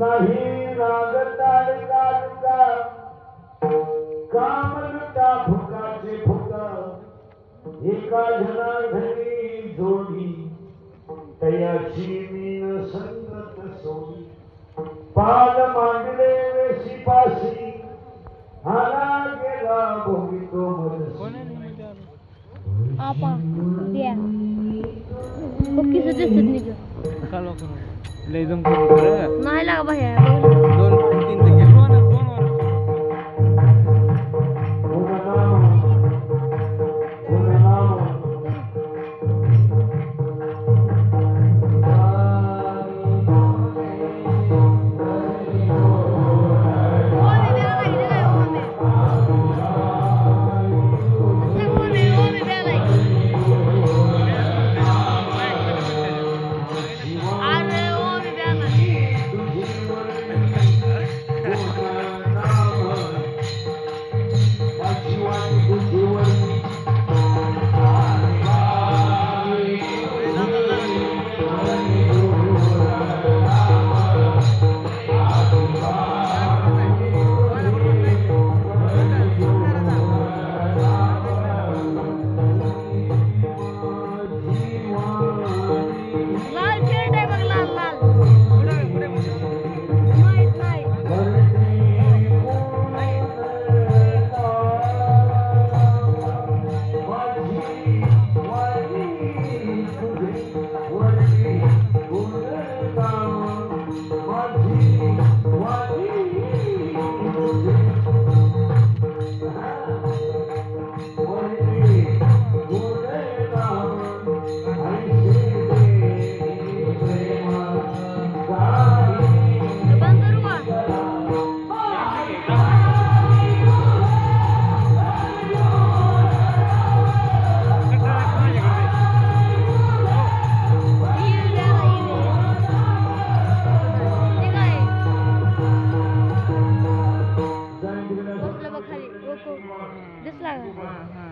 नहीं लागता लागता कामनता फुकाचे फुका एका जना धरी जोडी। तयाची मीन संगत सोडी पाल मांडले वेशी पाशी हाना गेला भोगी तो मरसी आपा दिया। ओके सजेस्ट निघ कलो करो। ले जम करो खरं नाही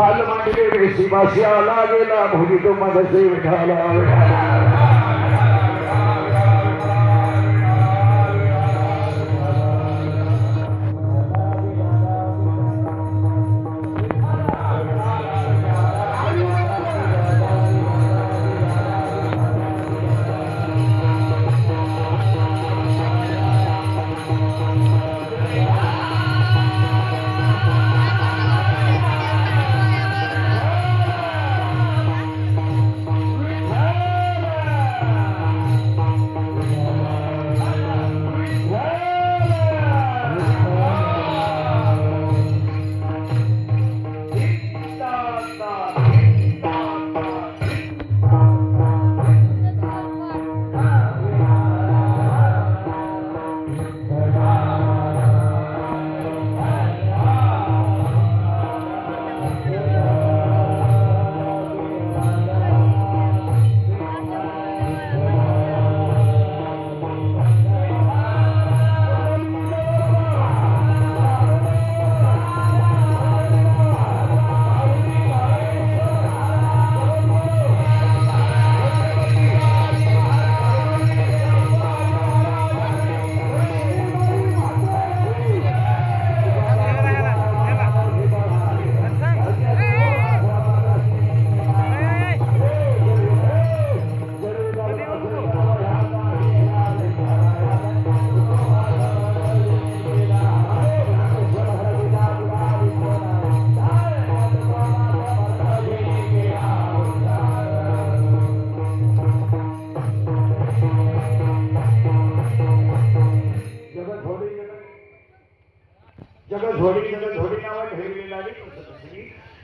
बाल मांडले वेशी भाषी आला गेला भोगी तो माझा विठाला जगत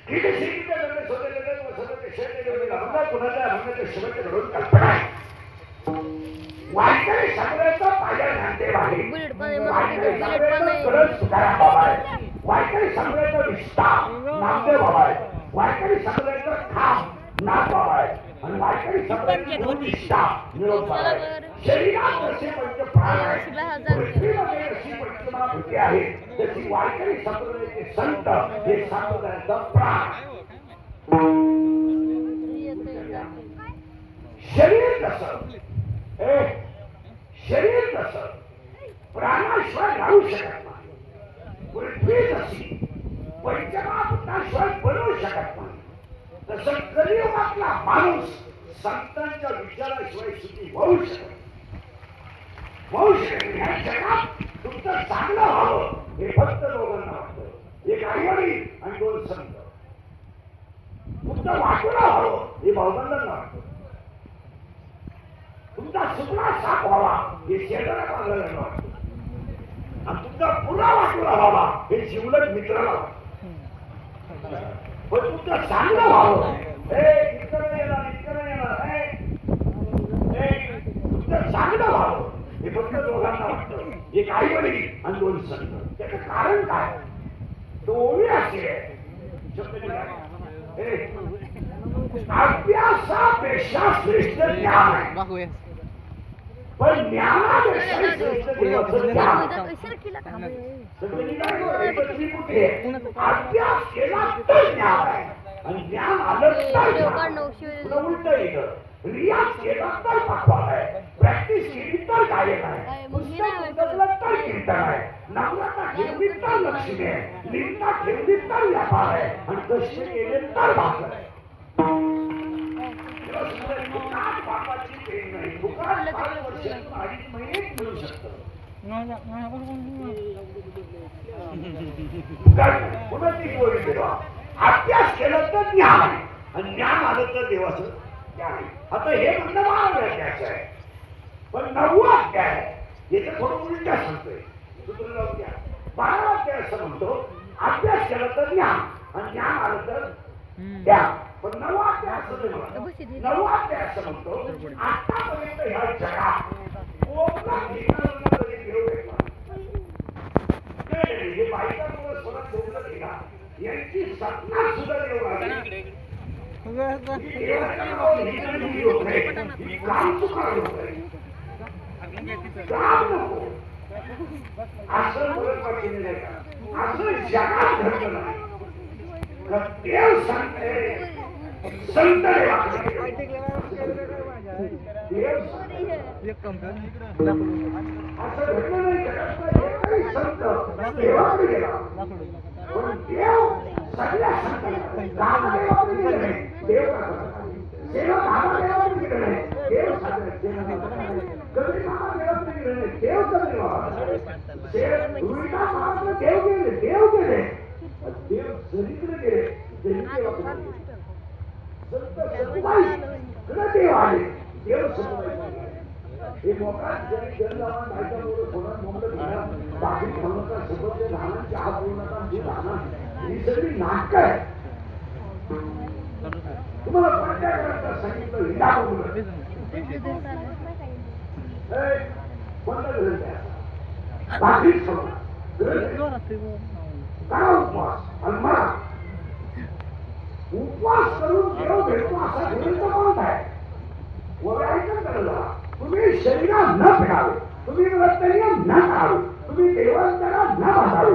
ठीक आहे श्रीकृष्ण जगत स्वतः जगत वसत शेत जगत अभंगा कुणाच्या अभंगाच्या शेवटच्या घडून कल्पना आहे वारकरी ज्ञानदेव आहे तुकाराम बाबा आहे संप्रदायाचं विस्तार नामदेव बाबा आहे वारकरी संप्रदायाचं खांब नाथ बाबा आहे आणि वारकरी संप्रदायाचं विस्तार निरोप बाबा आहे शरीरात जसे पंच प्राण आहेत. पृथ्वीमध्ये जशी पंचमहाभूते आहेत तशी वारकरी संप्रदायाचे संत हे संप्रदायाचं प्राण. शरीर कसं? ए शरीर कसं? प्राणाशिवाय राहू शकत नाही. पृथ्वी तशी पंचमहाभूताशिवाय बनवू शकत नाही. तसं कलियुगातला माणूस संतांच्या विचाराशिवाय सुखी होऊ शकत. होऊ शकत. ह्या जगात तुमचं चांगलं व्हावं हे फक्त दोघांना वाटतं. एक आईवडील आणि दोन संत. तुमचं व्हावं हे भावबंधांना वाटतं. तुमचा सुपडा साफ व्हावा हे शेजाऱ्या वाटतं. आणि तुमचा पुरा वाटोळा व्हावा हे जीवलग मित्राला वाटतं. पण तुमचं चांगलं व्हावं हे इतकं नाही येणार इतकं नाही येणार हे. हे, तुमचं चांगलं व्हावं हे फक्त दोघांना वाटतं एक आई वडील आणि दोन संत त्याचं कारण काय? ओळी असे अभ्यासापेक्षा श्रेष्ठ ज्ञान आहे. पण ज्ञानापेक्षा श्रेष्ठ देवाचं ज्ञान. अभ्यास केला तर ज्ञान आहे. आणि ज्ञान आलं तर उलट येतं. रियाज केला तर पक्वान आहे प्रॅक्टिस केली तर गायक आहे पुस्तक उचललं तर कीर्तन आहे. नवरात्र ठेवली तर लक्ष्मी आहे. लिंगा ठेवली तर व्यापार आहे. आणि कष्ट केले तर भाकर आहे. अभ्यास केला तर ज्ञान आहे आणि ज्ञान आलं तर देवाचं. आता हे म्हणणं बारा अध्यास आहे. पण नववा अध्याय आहे याचं थोडं उलट सांगतोय. दुसरं जाऊ द्या. बारा अध्याय असं म्हणतो. अभ्यास केला तर ज्ञान आणि ज्ञान आलं तर ज्ञान पण नववा अध्याय असं नाही. नववा अध्याय असं म्हणतो. आतापर्यंत ह्या जगात कोणता तरी हे स्वतः ठेवलं गेला. यांची सत्ता सुद्धा देव लागली संत देवाकडे असं घडलं नाही संत देवाकडे गेला पण देव सगळ्या संतांना देव सेवा रामदेवाकडे गेले नाही देव सगळ्या कबीर महादेवाकडे गेले नाही देव कबीर देव गुरुदास महाराज देव गेले देव गेले देव जरीकडे गेले जरी देवाकडे संत सतुबाई कडे देव आले देव सतुबाई हे मोकाट जरी जल लावून बायका बरोबर थोडा मोकळं घ्या. बाकी खाऊनका सोबत जे लहान चहा पिऊ जे आणि लहान ही सगळी नाटकं आहे. तुम्हाला प्रत्येकाला सांगितलं हिंडा बंद करून बाकी सोडा. उपवास? आणि उपवास करून देव भेटतो असा ग्रंथ कोणता आहे? वगळायचं करायला तुम्ही शरीरात न फिरावे. तुम्ही रक्तनिय न खावे. तुम्ही देवांतना न बसावे.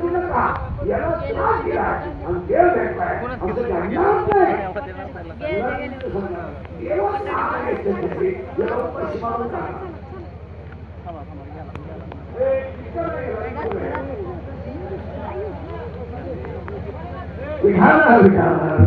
सगळे सांगू. कोणता उपवास वडिलांना काय केलं? तुम्ही शरीरात न केलं. याला त्रास देऊ नका याला त्रास दिला आणि देव भेटलाय असं घडणारच नाही देवाचं नाव आहे त्याच्यासाठी. याला उपाशी मारून टाका. हे इतकं नाही. विधान विधान